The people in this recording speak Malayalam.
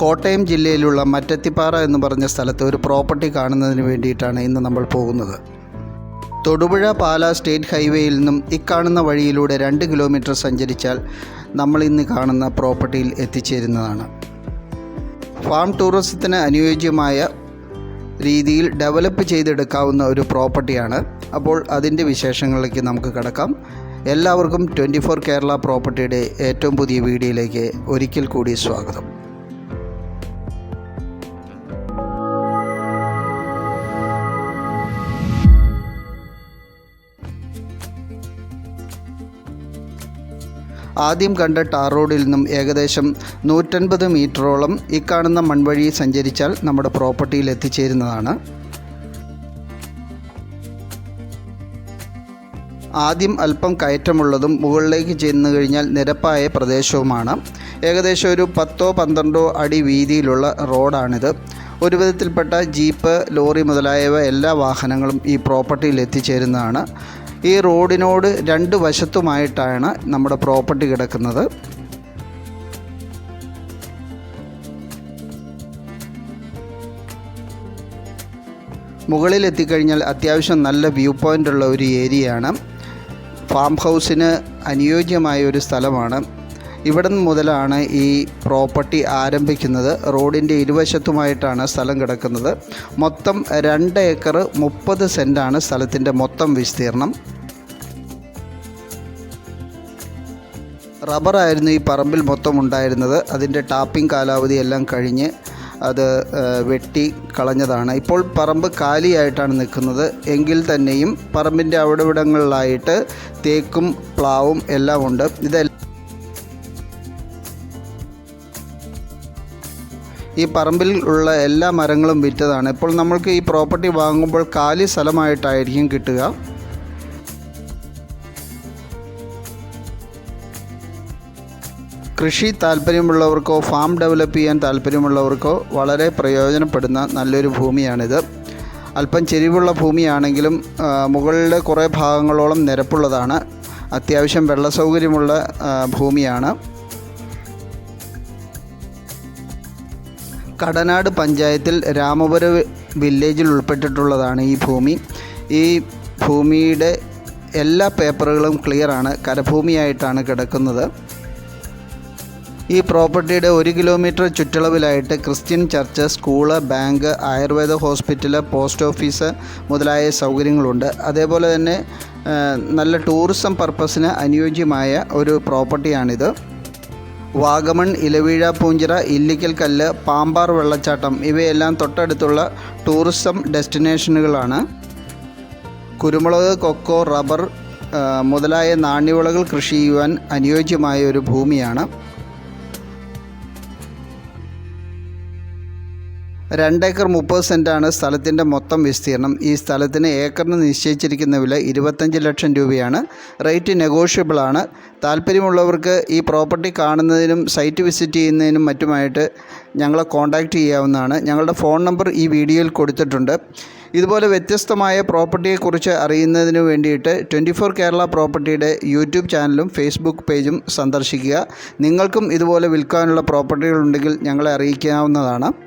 കോട്ടയം ജില്ലയിലുള്ള മറ്റത്തിപ്പാറ എന്ന് പറഞ്ഞ സ്ഥലത്ത് ഒരു പ്രോപ്പർട്ടി കാണുന്നതിന് വേണ്ടിയിട്ടാണ് ഇന്ന് നമ്മൾ പോകുന്നത്. തൊടുപുഴ പാല സ്റ്റേറ്റ് ഹൈവേയിൽ നിന്നും ഇക്കാണുന്ന വഴിയിലൂടെ രണ്ട് കിലോമീറ്റർ സഞ്ചരിച്ചാൽ നമ്മൾ ഇന്ന് കാണുന്ന പ്രോപ്പർട്ടിയിൽ എത്തിച്ചേരുന്നതാണ്. ഫാം ടൂറിസത്തിന് അനുയോജ്യമായ രീതിയിൽ ഡെവലപ്പ് ചെയ്തെടുക്കാവുന്ന ഒരു പ്രോപ്പർട്ടിയാണ്. അപ്പോൾ അതിന്റെ വിശേഷങ്ങളിലേക്ക് നമുക്ക് കിടക്കാം. എല്ലാവർക്കും ട്വന്റി ഫോർ കേരള പ്രോപ്പർട്ടിയുടെ ഏറ്റവും പുതിയ വീഡിയോയിലേക്ക് ഒരിക്കൽ കൂടി സ്വാഗതം. ആദ്യം കണ്ട ടാർ റോഡിൽ നിന്നും ഏകദേശം നൂറ്റൻപത് മീറ്ററോളം ഈ കാണുന്ന മൺവഴി സഞ്ചരിച്ചാൽ നമ്മുടെ പ്രോപ്പർട്ടിയിൽ എത്തിച്ചേരുന്നതാണ്. ആദ്യം അല്പം കയറ്റമുള്ളതും മുകളിലേക്ക് ചെന്നു കഴിഞ്ഞാൽ നിരപ്പായ പ്രദേശവുമാണ്. ഏകദേശം ഒരു പത്തോ പന്ത്രണ്ടോ അടി വീതിയിലുള്ള റോഡാണിത്. ഒരു വിധത്തിൽപ്പെട്ട ജീപ്പ് ലോറി മുതലായവ എല്ലാ വാഹനങ്ങളും ഈ പ്രോപ്പർട്ടിയിൽ എത്തിച്ചേരുന്നതാണ്. ഈ റോഡിനോട് രണ്ട് വശത്തുമായിട്ടാണ് നമ്മുടെ പ്രോപ്പർട്ടി കിടക്കുന്നത്. മുകളിൽ എത്തിക്കഴിഞ്ഞാൽ അത്യാവശ്യം നല്ല വ്യൂ പോയിന്റ് ഉള്ള ഒരു ഏരിയയാണ്. ഫാം ഹൗസിന് അനുയോജ്യമായ ഒരു സ്ഥലമാണ്. ഇവിടെ മുതലാണ് ഈ പ്രോപ്പർട്ടി ആരംഭിക്കുന്നത്. റോഡിന്റെ ഇരുവശത്തുമായിട്ടാണ് സ്ഥലം കിടക്കുന്നത്. മൊത്തം രണ്ട് ഏക്കർ മുപ്പത് സെന്റാണ് സ്ഥലത്തിന്റെ മൊത്തം വിസ്തീർണം. റബ്ബറായിരുന്നു ഈ പറമ്പിൽ മൊത്തം ഉണ്ടായിരുന്നത്. അതിന്റെ ടാപ്പിംഗ് കാലാവധി എല്ലാം കഴിഞ്ഞ് അത് വെട്ടി കളഞ്ഞതാണ്. ഇപ്പോൾ പറമ്പ് കാലിയായിട്ടാണ് നിൽക്കുന്നത്. എങ്കിൽ തന്നെയും പറമ്പിന്റെ അവിടെവിടങ്ങളിലായിട്ട് തേക്കും പ്ലാവും എല്ലാം ഉണ്ട്. ഇതെല്ലാം ഈ പറമ്പിൽ ഉള്ള എല്ലാ മരങ്ങളും വിറ്റതാണ്. ഇപ്പോൾ നമ്മൾക്ക് ഈ പ്രോപ്പർട്ടി വാങ്ങുമ്പോൾ കാലി സ്ഥലമായിട്ടായിരിക്കും കിട്ടുക. കൃഷി താല്പര്യമുള്ളവർക്കോ ഫാം ഡെവലപ്പ് ചെയ്യാൻ താല്പര്യമുള്ളവർക്കോ വളരെ പ്രയോജനപ്പെടുന്ന നല്ലൊരു ഭൂമിയാണിത്. അല്പം ചെരിവുള്ള ഭൂമിയാണെങ്കിലും മുകളിലെ കുറേ ഭാഗങ്ങളോളം നിരപ്പുള്ളതാണ്. അത്യാവശ്യം വെള്ള സൗകര്യമുള്ള ഭൂമിയാണ്. കടനാട് പഞ്ചായത്തിൽ രാമപുരം വില്ലേജിൽ ഉൾപ്പെട്ടിട്ടുള്ളതാണ് ഈ ഭൂമി. ഈ ഭൂമിയുടെ എല്ലാ പേപ്പറുകളും ക്ലിയറാണ് കരഭൂമിയായിട്ടാണ് കിടക്കുന്നത്. ഈ പ്രോപ്പർട്ടിയുടെ ഒരു kilometre ചുറ്റളവിലായിട്ട് Christian church school bank ayurveda hospital post office മുതലായ സൗകര്യങ്ങളുണ്ട്. അതേപോലെ തന്നെ നല്ല ടൂറിസം പർപ്പസിന് അനുയോജ്യമായ ഒരു പ്രോപ്പർട്ടിയാണിത്. വാഗമൺ ഇലവീഴ പൂഞ്ചിറ ഇല്ലിക്കൽ കല്ല് പാമ്പാർ വെള്ളച്ചാട്ടം ഇവയെല്ലാം തൊട്ടടുത്തുള്ള ടൂറിസം ഡെസ്റ്റിനേഷനുകളാണ്. കുരുമുളക് കൊക്കോ റബ്ബർ മുതലായ നാണ്യവിളകൾ കൃഷി ചെയ്യുവാൻ അനുയോജ്യമായ ഒരു ഭൂമിയാണ്. രണ്ടേക്കർ മുപ്പത് സെന്റാണ് സ്ഥലത്തിന്റെ മൊത്തം വിസ്തീർണം. ഈ സ്ഥലത്തിന് ഏക്കറിന് നിശ്ചയിച്ചിരിക്കുന്ന വില ഇരുപത്തഞ്ച് ലക്ഷം രൂപയാണ്. റേറ്റ് നെഗോഷ്യബിൾ ആണ്. താല്പര്യമുള്ളവർക്ക് ഈ പ്രോപ്പർട്ടി കാണുന്നതിനും സൈറ്റ് വിസിറ്റ് ചെയ്യുന്നതിനും മറ്റുമായിട്ട് ഞങ്ങളെ കോൺടാക്റ്റ് ചെയ്യാവുന്നതാണ്. ഞങ്ങളുടെ ഫോൺ നമ്പർ ഈ വീഡിയോയിൽ കൊടുത്തിട്ടുണ്ട്. ഇതുപോലെ വ്യത്യസ്തമായ പ്രോപ്പർട്ടിയെക്കുറിച്ച് അറിയുന്നതിന് വേണ്ടിയിട്ട് ട്വന്റി ഫോർ കേരള പ്രോപ്പർട്ടിയുടെ യൂട്യൂബ് ചാനലും ഫേസ്ബുക്ക് പേജും സന്ദർശിക്കുക. നിങ്ങൾക്കും ഇതുപോലെ വിൽക്കാനുള്ള പ്രോപ്പർട്ടികളുണ്ടെങ്കിൽ ഞങ്ങളെ അറിയിക്കാവുന്നതാണ്.